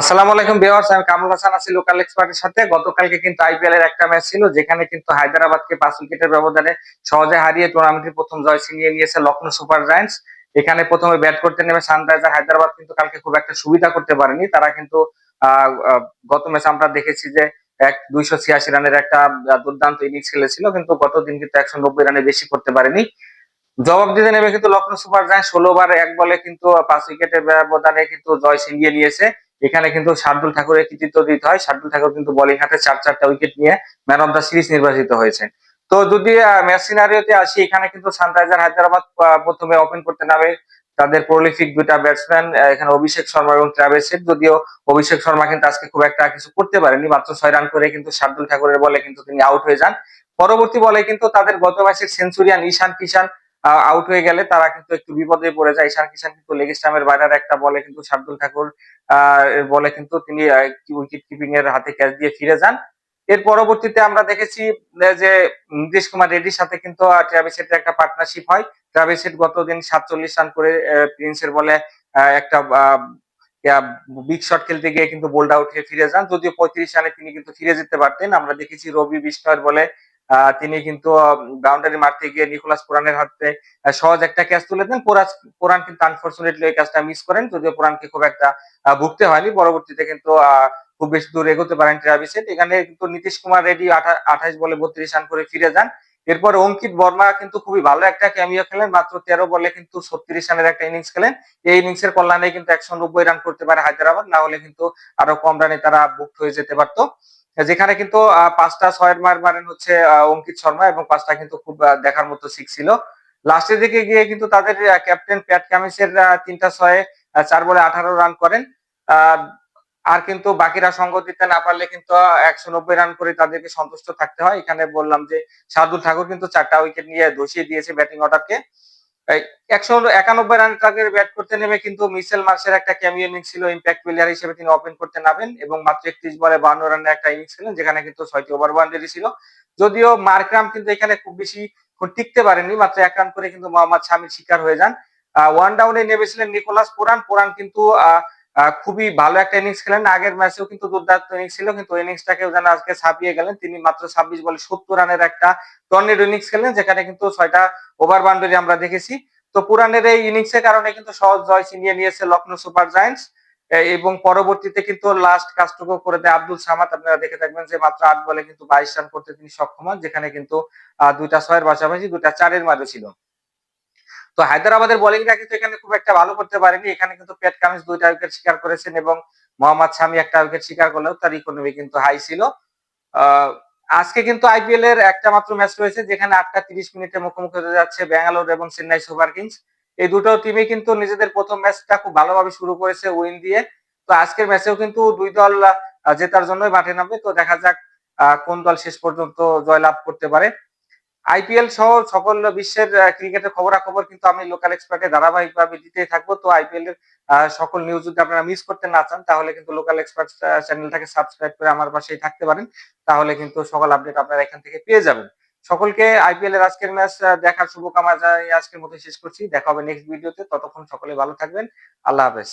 আসসালামু আলাইকুম ভিউয়ার্স, আমি কামরুল হাসান, আছি লোকাল এক্সপার্টের সাথে। গতকালকে কিন্তু আইপিএল এর একটা ম্যাচ ছিল, যেখানে কিন্তু হায়দ্রাবাদকে পাঁচ উইকেটের ব্যবধানে সহজে হারিয়ে টুর্নামেন্টের প্রথম জয় ছিনিয়ে নিয়েছে সুপার জায়ান্টস এখানে প্রথমে ব্যাট করতে নেমে সানরাইজার হায়দ্রাবাদ কিন্তু কালকে খুব একটা সুবিধা করতে পারেনি। তারা কিন্তু গত ম্যাচ আমরা দেখেছি যে এক দুইশো ছিয়াশি রানের একটা দুর্দান্ত ইনিংস খেলেছিল, কিন্তু গত দিন কিন্তু একশো নব্বই রানে বেশি করতে পারেনি। জবাব দিতে নেমে কিন্তু লখনৌ সুপার জায়ান্টস ষোলো বার এক বলে কিন্তু পাঁচ উইকেটের ব্যবধানে কিন্তু জয় ছিনিয়ে নিয়েছে। এখানে কিন্তু শার্দুল ঠাকুরের কৃতিত্ব দিতে হয়। শার্দুল ঠাকুর কিন্তু বোলিং হাতে চার, চারটা উইকেট নিয়ে ম্যান অফ দ্য সিরিজ নির্বাচিত হয়েছেন তো যদি ম্যাচ সিনারিওতে আসি, এখানে কিন্তু সানরাইজার হায়দ্রাবাদ প্রথমে ওপেন করতে নামে। তাদের প্রলিফিক দুইটা ব্যাটসম্যান এখানে অভিষেক শর্মা এবং ট্রাভেল সেট যদিও অভিষেক শর্মা কিন্তু আজকে খুব একটা কিছু করতে পারেনি, মাত্র ছয় রান করে কিন্তু শার্দুল ঠাকুরের বলে কিন্তু তিনি আউট হয়ে যান। পরবর্তী বলে কিন্তু তাদের গত ম্যাচের সেঞ্চুরিয়ান ঈশান কিষান আউট হয়ে গেলে তারা কিন্তু একটু বিপদে পড়ে যায়। ঈশান কিষান কিন্তু লেগ স্টাম্পের বাইরের একটা বলে কিন্তু শার্দুল ঠাকুর বলে কিন্তু তিনি উইকেট কিপিং এর হাতে ক্যাচ দিয়ে ফিরে যান। এর পরবর্তীতে আমরা দেখেছি যে নীতিশ কুমার রেড্ডির সাথে কিন্তু ট্রাভিস একটা পার্টনারশিপ হয়। ট্রাভিস হেড গতদিন সাতচল্লিশ রান করে প্রিন্সের বলে একটা বিগ শট খেলতে গিয়ে কিন্তু বোল্ড আউট হয়ে ফিরে যান। যদিও পঁয়ত্রিশ রানে তিনি কিন্তু ফিরে যেতে পারতেন। আমরা দেখেছি রবি বিষ্ণয়ের বলে তিনি কিন্তু বাউন্ডারি মারতে গিয়ে নিকোলাস পুরানের হাতে সহজ একটা ক্যাচ তুলে দেন। পুরান কিন্তু আনফর্চুনেটলি ওই ক্যাচটা মিস করেন। যদিও পুরানকে খুব একটা ভুগতে হয়নি। পরবর্তীতে কিন্তু খুব বেশি দূর এগোতে পারেন ট্রাভিস হেড এখানে কিন্তু নীতিশ কুমার রেড্ডি আঠাশ বলে বত্রিশ রান করে ফিরে যান। এরপর অঙ্কিত বর্মা কিন্তু খুবই ভালো একটা ক্যামিও খেলেন। মাত্র তেরো বলে কিন্তু ছত্রিশ রানের একটা ইনিংস খেলেন। এই ইনিংস এর কল্যাণে কিন্তু একশো নব্বই রান করতে পারে হায়দ্রাবাদ। না হলে কিন্তু আরও কম রানে তারা বুকড হয়ে যেতে পারতো। যেখানে কিন্তু পাঁচটা ছয়ের মার মারেন হচ্ছে অঙ্কিত শর্মা এবং পাঁচটা কিন্তু খুব দেখার মতো সিক্স ছিল। লাস্টের দিকে গিয়ে কিন্তু তাদের ক্যাপ্টেন প্যাট আহ, তিনটা ছয়ে চার বলে আঠারো রান করেন। আর কিন্তু বাকিরা সঙ্গ দিতে না পারলে কিন্তু একশো নব্বই রান করে তাদেরকে সন্তুষ্ট থাকতে হয়। এখানে বললাম যে শার্দুল ঠাকুর কিন্তু চারটা উইকেট নিয়ে ধসিয়ে দিয়েছে ব্যাটিং অর্ডারকে একশো একানব্বই রান টার্গেট ব্যাট করতে নেমে কিন্তু মিসেল মার্সের একটা ক্যামিও ইনিংস ছিল ইম্প্যাক্ট প্লেয়ার হিসেবে তিনি ওপেন করতে নামেন এবং মাত্র একত্রিশ বলে বান্ন রানের একটা ইনিংস ছিলেন যেখানে কিন্তু ছয়টি ওভার বাউন্ডারি ছিল। যদিও মার্করাম কিন্তু এখানে খুব বেশি টিকতে পারেনি মাত্র এক রান করে কিন্তু মোহাম্মদ শামির শিকার হয়ে যান। ওয়ান ডাউনে নেমেছিলেন নিকোলাস পুরান। পুরান কিন্তু আহ, খুবই ভালো একটা ইনিংস খেলেন। আগের ম্যাচেও কিন্তু দুর্দান্ত ইনিংস ছিল, কিন্তু ইনিংসটাকেও যেন আজকে ছাপিয়ে গেলেন। তিনি মাত্র ছাব্বিশ বলে সত্তর রানের একটা টর্নেডো ইনিংস খেলেন, যেখানে কিন্তু ছয়টা ওভার বাউন্ডারি আমরা দেখেছি। তো পুরানের এই ইনিংসের কারণে কিন্তু সহজ জয় ছিনিয়ে নিয়েছে লখনৌ সুপার জায়ান্টস। এবং পরবর্তীতে কিন্তু লাস্ট কাজটুকু করে দেয় আব্দুল সামাদ। আপনারা দেখে থাকবেন যে মাত্র আট বলে কিন্তু বাইশ রান করতে তিনি সক্ষম হন, যেখানে কিন্তু দুইটা ছয়ের পাশাপাশি দুইটা চারের মাঝে ছিল। তো হায়দ্রাবাদের বোলিংটা কিন্তু এখানে খুব একটা ভালো করতে পারেনি। এখানে কিন্তু প্যাট কামিন্স দুইটা উইকেট শিকার করেছেন এবং মোহাম্মদ শামি একটা উইকেট শিকার করলেও তার ইকোনমি কিন্তু হাই ছিল। আজকে কিন্তু আইপিএল এর একটা মাত্র ম্যাচ রয়েছে যেখানে আটটা তিরিশ মিনিটে মুখোমুখি হতে যাচ্ছে ব্যাঙ্গালোর এবং চেন্নাই সুপার কিংস। এই দুটো টিমই কিন্তু নিজেদের প্রথম ম্যাচটা খুব ভালোভাবে শুরু করেছে উইন দিয়ে। তো আজকের ম্যাচেও কিন্তু দুই দল জেতার জন্যই মাঠে নামবে। তো দেখা যাক কোন দল শেষ পর্যন্ত জয়লাভ করতে পারে। আইপিএল সহ সকল বিশ্বের ক্রিকেটের খবরাখবর কিন্তু আমি লোকাল এক্সপার্টে ধারাবাহিকভাবে দিতে থাকব। তো আইপিএল এর সকল নিউজ যদি আপনারা মিস করতে না চান, তাহলে কিন্তু লোকাল এক্সপার্ট চ্যানেলটাকে সাবস্ক্রাইব করে আমার পাশেই থাকতে পারেন। তাহলে কিন্তু সকল আপডেট আপনারা এখান থেকে পেয়ে যাবেন। সকলকে আইপিএল এর আজকের ম্যাচ দেখার শুভকামনা আজকের মতো শেষ করছি। দেখা হবে নেক্সট ভিডিওতে ততক্ষণ সকলে ভালো থাকবেন। আল্লাহ হাফেজ।